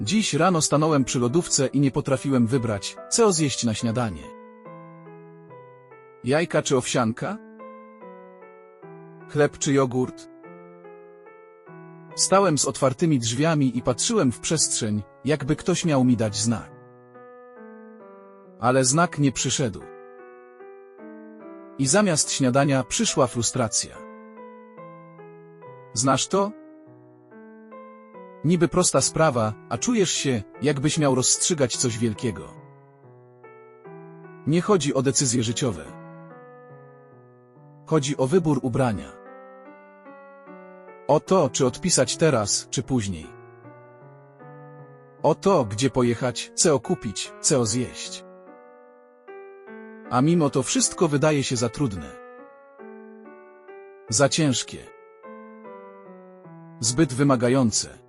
Dziś rano stanąłem przy lodówce i nie potrafiłem wybrać, co zjeść na śniadanie. Jajka czy owsianka? Chleb czy jogurt? Stałem z otwartymi drzwiami i patrzyłem w przestrzeń, jakby ktoś miał mi dać znak. Ale znak nie przyszedł. I zamiast śniadania przyszła frustracja. Znasz to? Niby prosta sprawa, a czujesz się, jakbyś miał rozstrzygać coś wielkiego. Nie chodzi o decyzje życiowe. Chodzi o wybór ubrania. O to, czy odpisać teraz, czy później. O to, gdzie pojechać, co kupić, co zjeść. A mimo to wszystko wydaje się za trudne. Za ciężkie. Zbyt wymagające.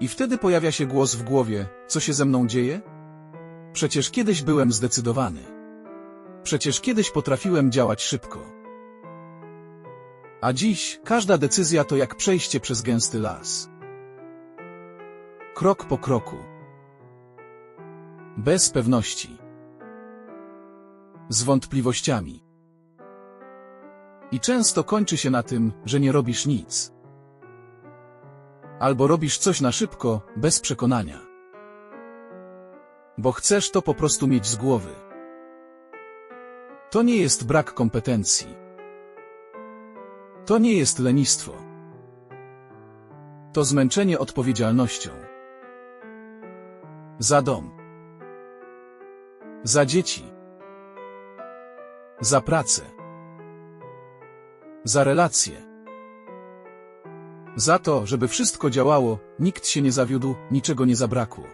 I wtedy pojawia się głos w głowie, co się ze mną dzieje? Przecież kiedyś byłem zdecydowany. Przecież kiedyś potrafiłem działać szybko. A dziś każda decyzja to jak przejście przez gęsty las. Krok po kroku. Bez pewności. Z wątpliwościami. I często kończy się na tym, że nie robisz nic. Albo robisz coś na szybko, bez przekonania. Bo chcesz to po prostu mieć z głowy. To nie jest brak kompetencji. To nie jest lenistwo. To zmęczenie odpowiedzialnością. Za dom. Za dzieci. Za pracę. Za relacje. Za to, żeby wszystko działało, nikt się nie zawiódł, niczego nie zabrakło.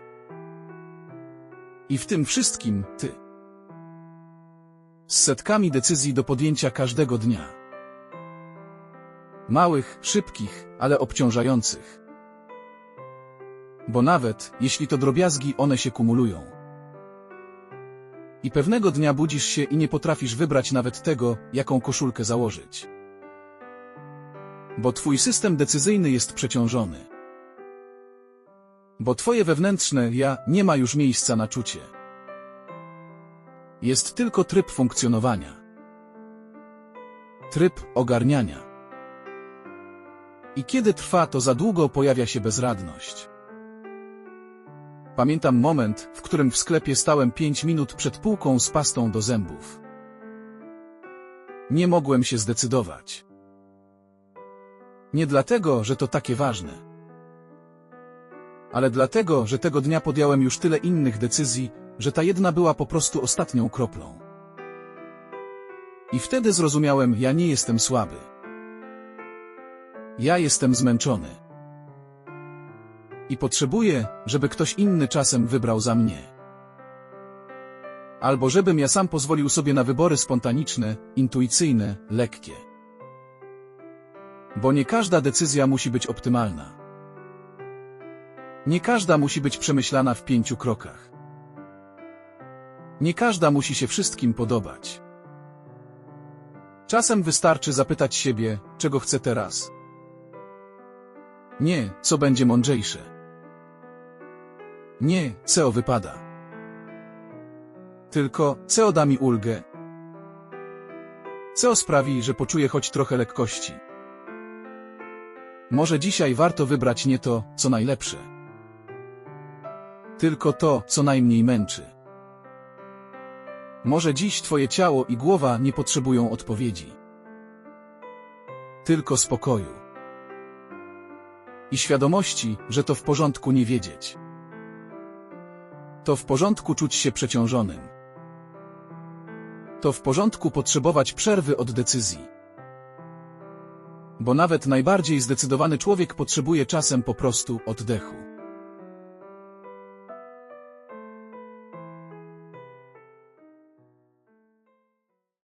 I w tym wszystkim ty. Z setkami decyzji do podjęcia każdego dnia. Małych, szybkich, ale obciążających. Bo nawet, jeśli to drobiazgi, one się kumulują. I pewnego dnia budzisz się i nie potrafisz wybrać nawet tego, jaką koszulkę założyć. Bo twój system decyzyjny jest przeciążony. Bo twoje wewnętrzne ja nie ma już miejsca na czucie. Jest tylko tryb funkcjonowania. Tryb ogarniania. I kiedy trwa to za długo pojawia się bezradność. Pamiętam moment, w którym w sklepie stałem pięć minut przed półką z pastą do zębów. Nie mogłem się zdecydować. Nie dlatego, że to takie ważne. Ale dlatego, że tego dnia podjąłem już tyle innych decyzji, że ta jedna była po prostu ostatnią kroplą. I wtedy zrozumiałem, ja nie jestem słaby. Ja jestem zmęczony. I potrzebuję, żeby ktoś inny czasem wybrał za mnie. Albo żebym ja sam pozwolił sobie na wybory spontaniczne, intuicyjne, lekkie. Bo nie każda decyzja musi być optymalna. Nie każda musi być przemyślana w pięciu krokach. Nie każda musi się wszystkim podobać. Czasem wystarczy zapytać siebie, czego chcę teraz. Nie, co będzie mądrzejsze. Nie, co wypada. Tylko, co da mi ulgę. Co sprawi, że poczuję choć trochę lekkości. Może dzisiaj warto wybrać nie to, co najlepsze. Tylko to, co najmniej męczy. Może dziś twoje ciało i głowa nie potrzebują odpowiedzi. Tylko spokoju. I świadomości, że to w porządku nie wiedzieć. To w porządku czuć się przeciążonym. To w porządku potrzebować przerwy od decyzji. Bo nawet najbardziej zdecydowany człowiek potrzebuje czasem po prostu oddechu.